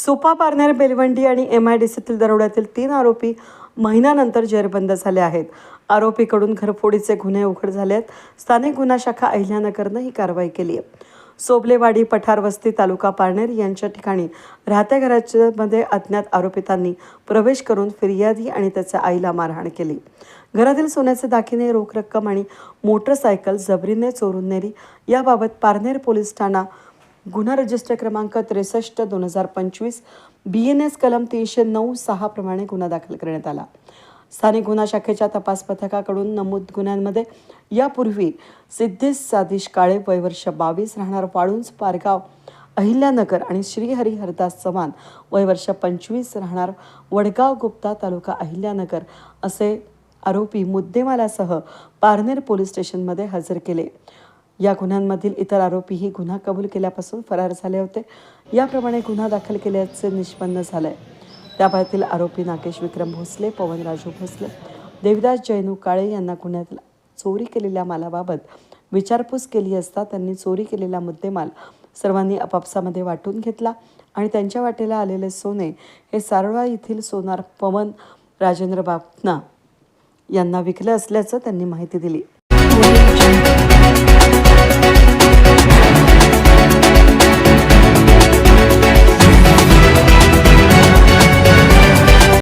सोपा पारनेर बेलवंडी आणि M I D सीतील दरोड्यातील तीन आरोपी महिन्यानंतर जेरबंद झाले आहेत. आरोपीकडून घरफोडीचे गुन्हे उघड झाले आहेत. स्थानिक गुन्हा शाखा अहिल्यानगरनं ही कारवाई केली आहे. सोबलेवाडी पठारवस्ती तालुका पारनेर यांच्या ठिकाणी राहत्या घराच्यामध्ये अज्ञात आरोपितांनी प्रवेश करून फिर्यादी आणि त्याच्या आईला मारहाण केली. घरातील सोन्याचे दाखिने रोख रक्कम आणि मोटरसायकल जबरीने चोरून नेली. याबाबत पारनेर पोलीस ठाणा गुन्हा रजिस्टर क्रमांक त्रेसष्ट दोन हजार पंचवीस बी एन एस कलम तीनशे नऊ सहा प्रमाणे गुन्हा दाखल करण्यात आला. स्थानिक गुन्हा शाखेच्या तपास पथकाकडून नमूद गुन्ह्यांमध्ये यापूर्वी सिद्धेश सादिश काळे वय वर्ष बावीस राहणार वाळुंज पारगाव अहिल्यानगर आणि श्रीहरी हरदास चव्हाण वय वर्ष पंचवीस राहणार वडगाव गुप्ता तालुका अहिल्यानगर असे आरोपी मुद्देमालासह पारनेर पोलीस स्टेशनमध्ये हजर केले. या गुन्ह्यांमधील इतर आरोपीही गुन्हा कबूल केल्यापासून फरार झाले होते. याप्रमाणे गुन्हा दाखल केल्याचे निष्पन्न झालंय. त्याबाबतील आरोपी नागेश विक्रम भोसले पवन राजू भोसले देविदास जैनू काळे यांना गुन्ह्यात चोरी केलेल्या मालाबाबत विचारपूस केली असता त्यांनी चोरी केलेला मुद्देमाल सर्वांनी आपापसामध्ये वाटून घेतला आणि त्यांच्या वाटेला आलेले सोने हे सारवा येथील सोनार पवन राजेंद्र बापना यांना विकलं असल्याचं त्यांनी माहिती दिली.